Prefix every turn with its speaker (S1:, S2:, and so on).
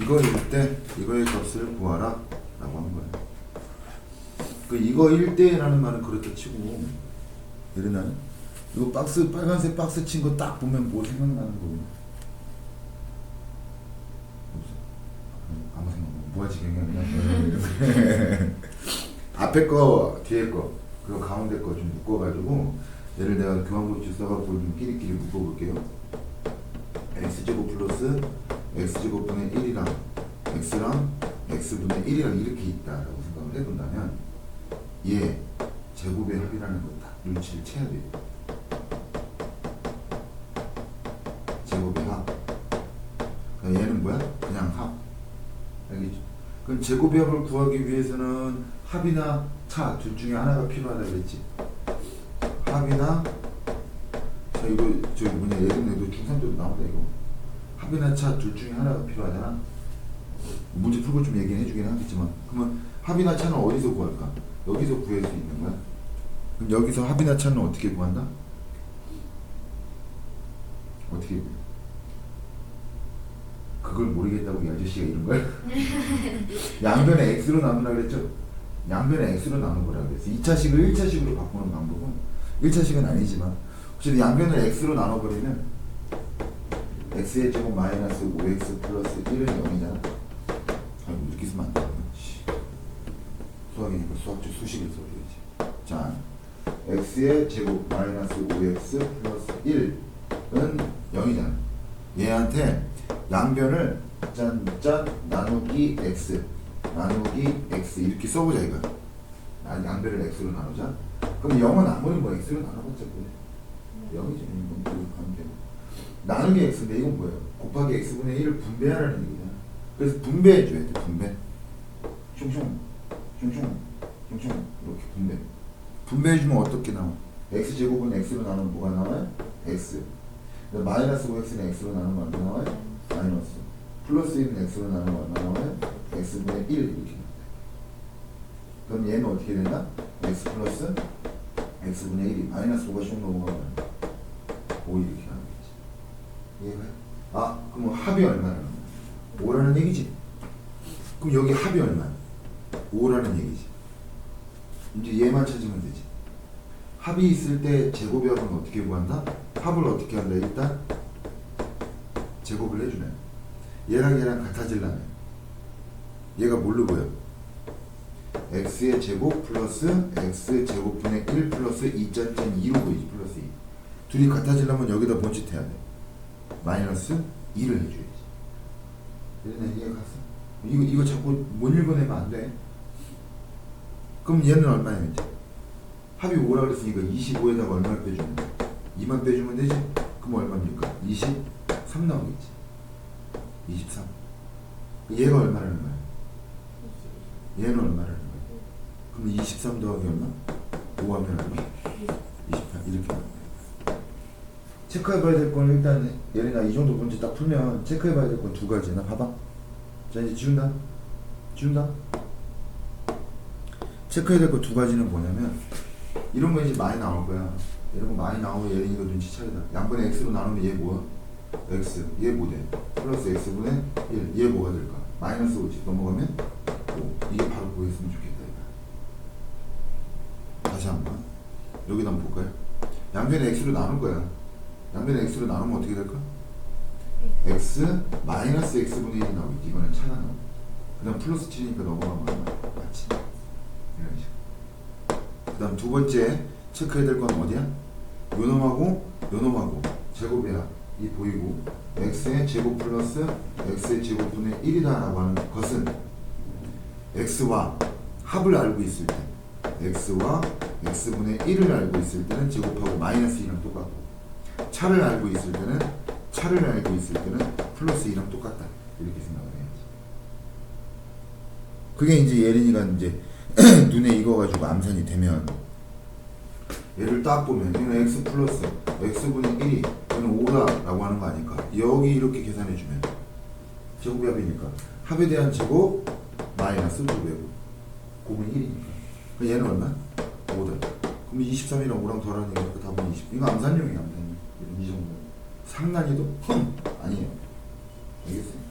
S1: 이거일 때 이거의 값을 구하라 라고 한 거예요. 그 이거일 때라는 말은 그렇다 치고 예를 들면 이거 박스 빨간색 박스 친 거 딱 보면 뭐 생각나는 거예요? 아무 생각 없고 무아지경이 아니라 앞에 거 뒤에 거 그리고 가운데 거 좀 묶어가지고 얘를 내가 교환분치 써갖고 좀 끼리끼리 묶어볼게요. x제곱 플러스 x제곱분의 1이랑 x랑 x분의 1이랑 이렇게 있다라고 생각을 해본다면 얘 제곱의 합이라는 거 딱 눈치를 채야 돼요. 제곱의 합. 그러니까 얘는 뭐야? 그냥 합. 알겠죠? 그럼 제곱의 합을 구하기 위해서는 합이나 차 둘 중에 하나가 필요하다 그랬지. 합이나 자 이거 저기 뭐냐 예전에도 중3때도 나온다 이거. 합이나 차 둘 중에 하나가 필요하잖아. 문제 풀고 좀 얘기는 해주긴 하겠지만 그러면 합이나 차는 어디서 구할까? 여기서 구할 수 있는 거야? 그럼 여기서 합이나 차는 어떻게 구한다? 어떻게 구해? 그걸 모르겠다고 이 아저씨가 이런 거야? 양변에 x로 나누라 그랬죠? 양변에 x로 나누라 그랬어. 2차식을 1차식으로 바꾸는 방법은 1차식은 아니지만 어쨌든 양변을 x로 나눠버리면 x의 제곱 마이너스 5x 플러스 1은 0이잖아. 아이고 이렇게 쓰면 안 돼. 씨. 수학이니까 수학적 수식을 써줘야지. 자, x의 제곱 마이너스 5x 플러스 1은 0이잖아. 얘한테 양변을 짠짠 나누기 x 나누기 x 이렇게 써보자 이거. 아, 양변을 x로 나누자. 그럼 0은 아무리 뭐 x로 나눠봤자 그래. 0이지. 이건 뭐 가면 되고. 나누기 x인데 이건 뭐예요? 곱하기 x분의 1을 분배하라는 얘기잖아. 그래서 분배해줘야 돼, 분배. 슝슝, 슝슝, 슝슝 이렇게 분배. 분배해주면 어떻게 나와? x제곱은 x로 나누면 뭐가 나와요? x. 마이너스 5x는 x로 나누면 얼마 나와요? 마이너스. 플러스 1은 x로 나누면 얼마 나와요? x분의 1 이렇게 나와요. 그럼 얘는 어떻게 된다? x 플러스 x분의 1이 마이너스 5가 쭉 넘어가면 5 이렇게 나오겠지. 이해가요? 아, 그럼 합이 얼마나? 5라는 얘기지. 그럼 여기 합이 얼마야? 5라는 얘기지. 이제 얘만 찾으면 되지. 합이 있을 때 제곱의 합은 어떻게 구한다? 합을 어떻게 한다? 일단 제곱을 해주네. 얘랑 얘랑 같아질라면 얘가 뭘로 보여? x의 제곱 플러스 x 제곱분의 1 플러스 2.2로 보이지 플러스 2 둘이 같아지려면 여기다 본짓 해야 돼 마이너스 2를 해줘야지 얘네 이해 갔어? 이거 이거 자꾸 못 읽어내면 안 돼. 그럼 얘는 얼마야 이제? 합이 5라 그랬으니까 25에다가 얼마를 빼주면 돼? 2만 빼주면 되지? 그럼 얼마입니까? 23 나오겠지. 23. 얘가 얼마라는 거야? 얘는 얼마라는 거야? 그럼 23 더하기 얼마? 5 하면 얼마? 28 이렇게. 체크해봐야 될 건 일단 예린아 이 정도 문제 딱 풀면 체크해봐야 될 건 두 가지 나? 봐봐. 자 이제 지운다. 지운다. 체크해야 될 거 두 가지는 뭐냐면 이런 거 이제 많이 나올 거야. 이런 거 많이 나오면 예린이가 눈치 차리다. 양분의 x로 나누면 얘 뭐야? x. 얘 뭐돼? 플러스 x분의 1 얘 뭐가 될까? 마이너스 5지. 넘어가면 5 이게 바로 보였으면 좋겠다 다시 한번. 여기다 한번 볼까요? 양변의 x로 나눌 거야 양변의 x로 나누면 어떻게 될까? x 마이너스 x분의 1이 나오겠지 이거는 차가 나오고 그 다음 플러스 7이니까 넘어가면? 맞지? 이런 식으로 그 다음 두 번째 체크해야 될 건 어디야? 요놈하고 요놈하고 제곱이야 이 보이고 x의 제곱 플러스 x의 제곱분의 1이다 라고 하는 것은 x와 합을 알고 있을 때 x와 x분의 1을 알고 있을 때는 제곱하고 마이너스 2랑 똑같고 차를 알고 있을 때는 차를 알고 있을 때는 플러스 2랑 똑같다. 이렇게 생각을 해야지. 그게 이제 예린이가 이제 눈에 익어가지고 암산이 되면 얘를 딱 보면 얘는 x 플러스 x분의 1이 얘는 5다 라고 하는 거 아닐까? 여기 이렇게 계산해주면 제곱이 합이니까 합에 대한 제곱 마이너스 2배고 곱은 1이니까. 그럼 얘는 얼마? 5다. 그럼 23이랑 5랑 더하는 얘기니까 답은 20 이거 암산용이야 암산용. 이 정도 상난이도? 흠! 아니에요 알겠어요?